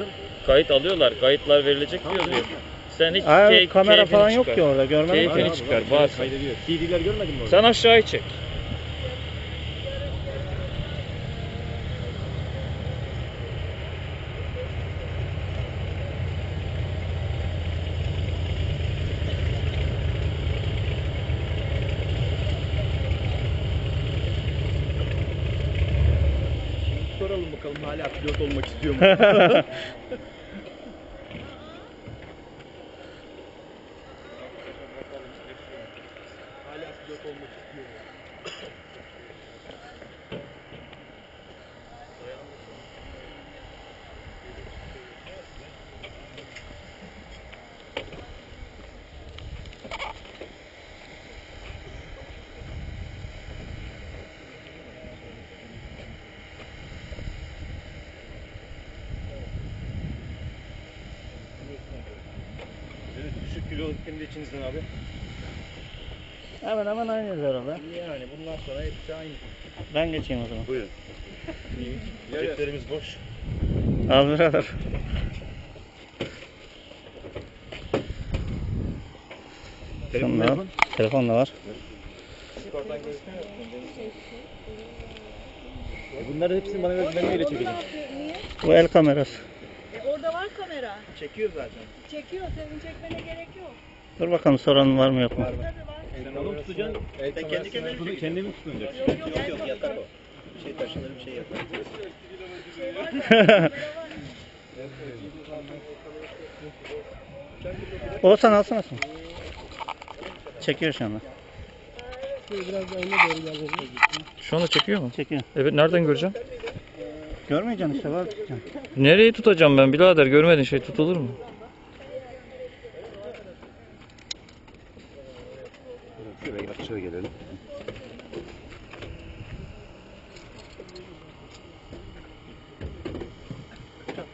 Nasıl? Kayıt alıyorlar. Kayıtlar verilecek diyor diyor. Sen hiç key- kamera keyfini falan yok çıkar. ki orada görmedim. Keyfini Ay, çıkar. Kaydediyor. CD'ler görmedin mi orada? Sen aşağıyı çek. Soralım bakalım hala pilot olmak istiyor mu? hala pilot olmak istiyor mu? Evet, düşük kilo kendi içinizden abi. Hemen hemen aynı herhalde. Yani bundan sonra hepsi aynı. Ben geçeyim o zaman. Buyurun. Ceplerimiz boş. Al birader. Telefon da var. telefon. Telefon da var. Bunları hepsini bana ver, ben öyle çekeceğim. Bu el kamerası. Kamera. Çekiyor zaten. Çekiyor. Senin çekmene gerek yok. Dur bakalım soran var mı yok mu? Var. Sen alıp tutacaksın. Sen kendi kendine mi Kendimi mi tutunacak? Yok yok. Ben Yok yatar o. Şey taşınır bir şey yapar. Oğuzhan alsana sen. Çekiyor şu anda. Şu anda çekiyor mu? Çekiyor. Evet nereden göreceğim? Görmeyeceksin işte var. tutacaksın. Nereyi tutacağım ben birader görmedin şey tutulur mu? Bak şöyle gelelim.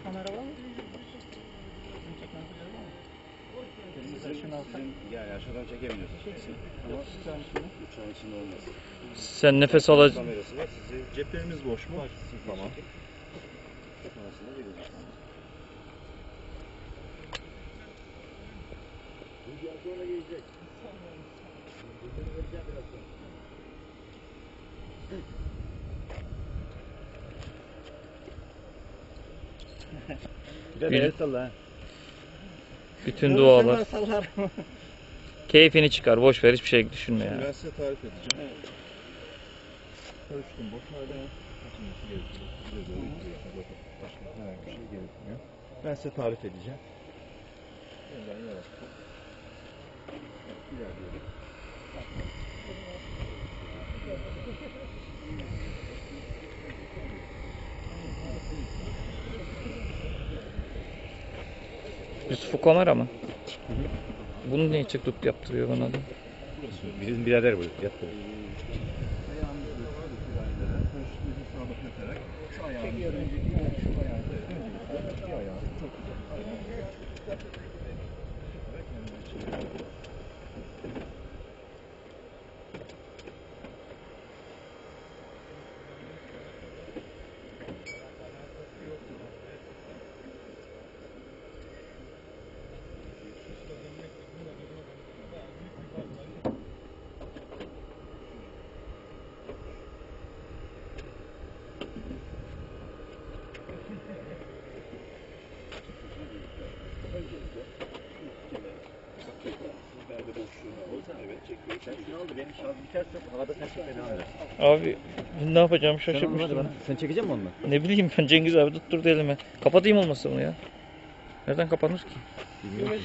Kamera var mı? Yani aşağıdan çekemiyorsun. Ama uçağın içinde olmaz. Sen nefes ala Kamerası var. Sizi ceplerimiz boş mu? Tamam. Sonrasında gelecek. Bir de Bil- el salla ha. bütün dualar. Sallar. Keyfini çıkar. Boş ver hiçbir şey düşünme Şimdi ya. ben size tarif edeceğim. Ölçtüm. Boşlarda açılması gerekiyor. Size doğru gidiyorsunuz. Bakın. Başka herhangi bir şey gerekmiyor. Ben size tarif edeceğim. Önden yavaşça. İlerleyelim. Yusuf kamera mı? Bunu niye çık tut yaptırıyor bana da? Bizim birader bu. Aynadan ölçtüğümüzü sabit yatarak şu ayağımızı önceki şu ayağımızı öncelikle şu ayağımızı çok güzel. Abi ne yapacağım Sen onu şaşırmıştım. bana. Sen çekecek misin onunla? Ne bileyim ben Cengiz abi tutturdu elime. Kapatayım olmasa bunu ya. Nereden kapanır ki? Bilmiyorum.